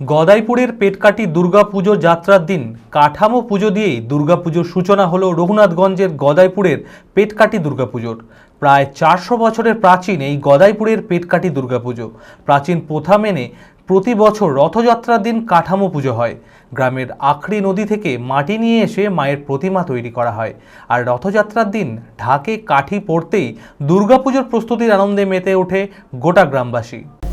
গদাইপুরের পেটকাটি দুর্গাপুজো যাত্রার দিন কাঠামো পুজো দিয়েই দুর্গাপুজোর সূচনা হলো রঘুনাথগঞ্জের গদাইপুরের পেটকাটি দুর্গাপুজোর। প্রায় চারশো বছরের প্রাচীন এই গদাইপুরের পেটকাটি দুর্গাপুজো। প্রাচীন প্রথা মেনে প্রতি বছর রথযাত্রার দিন কাঠামো পুজো হয়। গ্রামের আখড়ি নদী থেকে মাটি নিয়ে এসে মায়ের প্রতিমা তৈরি করা হয়। আর রথযাত্রার দিন ঢাকে কাঠি পড়তেই দুর্গাপুজোর প্রস্তুতির আনন্দে মেতে ওঠে গোটা গ্রামবাসী।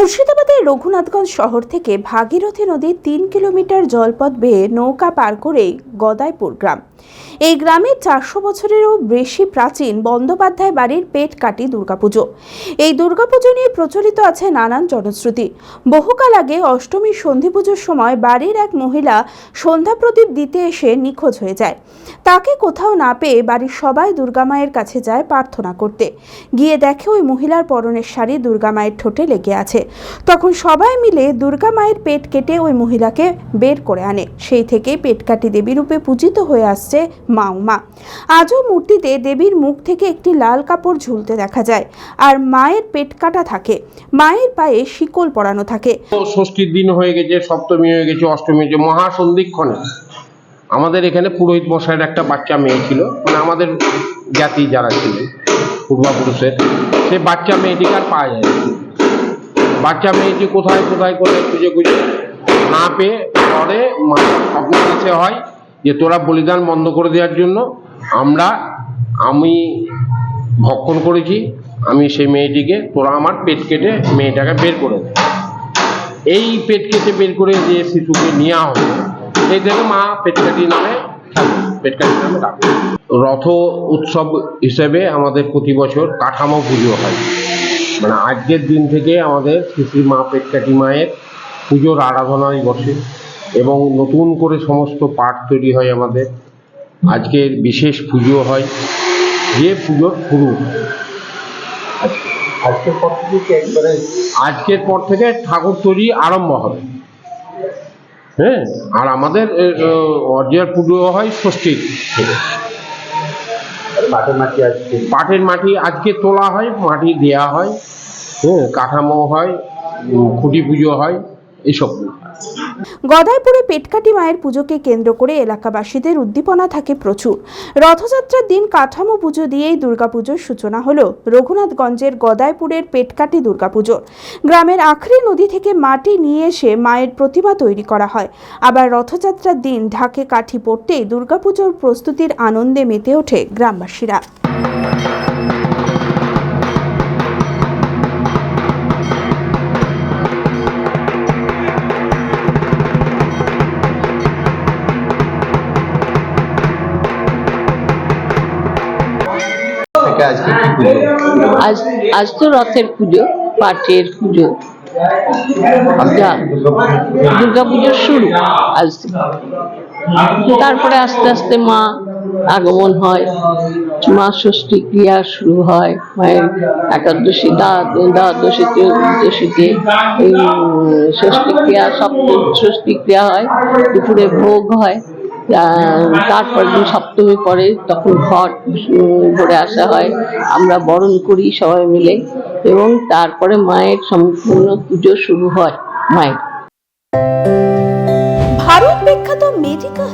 মুর্শিদাবাদের রঘুনাথগঞ্জ শহর থেকে ভাগীরথী নদীর তিন কিলোমিটার জলপথ বেয়ে নৌকা পার করেই গদাইপুর গ্রাম। এই গ্রামের চারশো বছরেরও বেশি প্রাচীন বন্দ্যোপাধ্যায় বাড়ির পেট কাটি দুর্গাপুজো। এই দুর্গাপুজো নিয়ে প্রচলিত আছে নানান জনশ্রুতি। বহুকাল আগে অষ্টমীর সন্ধি পুজোর সময় বাড়ির এক মহিলা সন্ধ্যা প্রদীপ দিতে এসে নিখোঁজ হয়ে যায়। তাকে কোথাও না পেয়ে বাড়ির সবাই দুর্গা মায়ের কাছে যায় প্রার্থনা করতে। গিয়ে দেখে ওই মহিলার পরনের শাড়ি দুর্গা মায়ের ঠোঁটে লেগে আছে। তখন সবাই মিলে দুর্গা মায়ের পেট কেটে ওই মহিলাকে বের করে আনে। সেই থেকেই পেটকাটি দেবী রূপে পূজিত হয়ে আসছে মা। আজও মূর্তিতে দেবীর মুখ থেকে একটি লাল কাপড় ঝুলতে দেখা যায় আর মায়ের পেট কাটা থাকে। মায়ের পায়ে শিকল পরানো থাকে। ষষ্ঠীর দিন হয়ে গেছে, সপ্তমী হয়ে গেছে, অষ্টমী হয়েছে মহাসন্ধিক্ষণে আমাদের এখানে পুরোহিত মশাইয়ের একটা বাচ্চা মেয়ে ছিল মানে আমাদের জাতি যারা ছিল, পূর্বাপুরুষের, সেই বাচ্চা মেয়েটিকে আর পাওয়া যায়। বাচ্চা মেয়েটি কোথায় কোথায় করে খুঁজে খুঁজে না পেয়ে পরে মা- স্বপ্ন এসে হয় যে তোরা বলিদান বন্ধ করে দেওয়ার জন্য আমরা, আমি ভক্ষণ করেছি, আমি সেই মেয়েটিকে, তোরা আমার পেট কেটে মেয়েটাকে বের করে দে। এই পেট কেটে বের করে যে শিশুকে নেওয়া হবে, সেই থেকে মা পেটকাটি নামে পেটকাটি নামে রথ উৎসব হিসেবে আমাদের প্রতি বছর কাঠামো পুজো হয়। মানে আজকের দিন থেকে আমাদের শ্রী মা পেটকাটি মায়ের পুজোর আরাধনায় বসে এবং নতুন করে সমস্ত পাঠ তৈরি হয় আমাদের। আজকের বিশেষ পুজো হয় যে পুজোর শুরু। আজকের পর থেকে একবারে আজকের পর থেকে ঠাকুর তৈরি আরম্ভ হবে। হ্যাঁ আর আমাদের অরিজিনাল পুজো হয় ষষ্ঠীর। থেকে পাটের মাটি আজকে। তোলা হয় মাটি দেয়া হয় হ্যাঁ কাঠামো হয় খুঁটি পুজো হয়। এইসব গদাইপুরে পেটকাটি মায়ের পুজোকে কেন্দ্র করে এলাকাবাসীদের উদ্দীপনা থাকে প্রচুর। রথযাত্রার দিন কাঠামো পুজো দিয়েই দুর্গাপুজোর সূচনা হলো। রঘুনাথগঞ্জের গদাইপুরের পেটকাটি দুর্গাপুজোর। গ্রামের আখরি নদী থেকে মাটি নিয়ে এসে মায়ের প্রতিমা তৈরি করা হয়। আবার রথযাত্রার দিন ঢাকে কাঠি পড়তেই দুর্গাপুজোর প্রস্তুতির আনন্দে মেতে ওঠে গ্রামবাসীরা। থেকে আজকে কি পুজো? আজ আজ তো রথের পুজো, পাটের পুজো। দুর্গা পুজোর শুরু আজ। তারপরে আস্তে আস্তে মা আগমন হয়, মা ষষ্ঠী ক্রিয়া শুরু হয়, মায়ের একাদশী দ্বা- দ্বাদশী, ত্রয়োদশীতে ষষ্ঠী ক্রিয়া, সপ্তমী ষষ্ঠী ক্রিয়া হয়, দুপুরে ভোগ হয়। তারপর দিন সপ্তমী পরে তখন ঘট ভরে আসা হয়। আমরা বরণ করি সবাই মিলে এবং তারপরে মায়ের সম্পূর্ণ পুজো শুরু হয় মায়ের।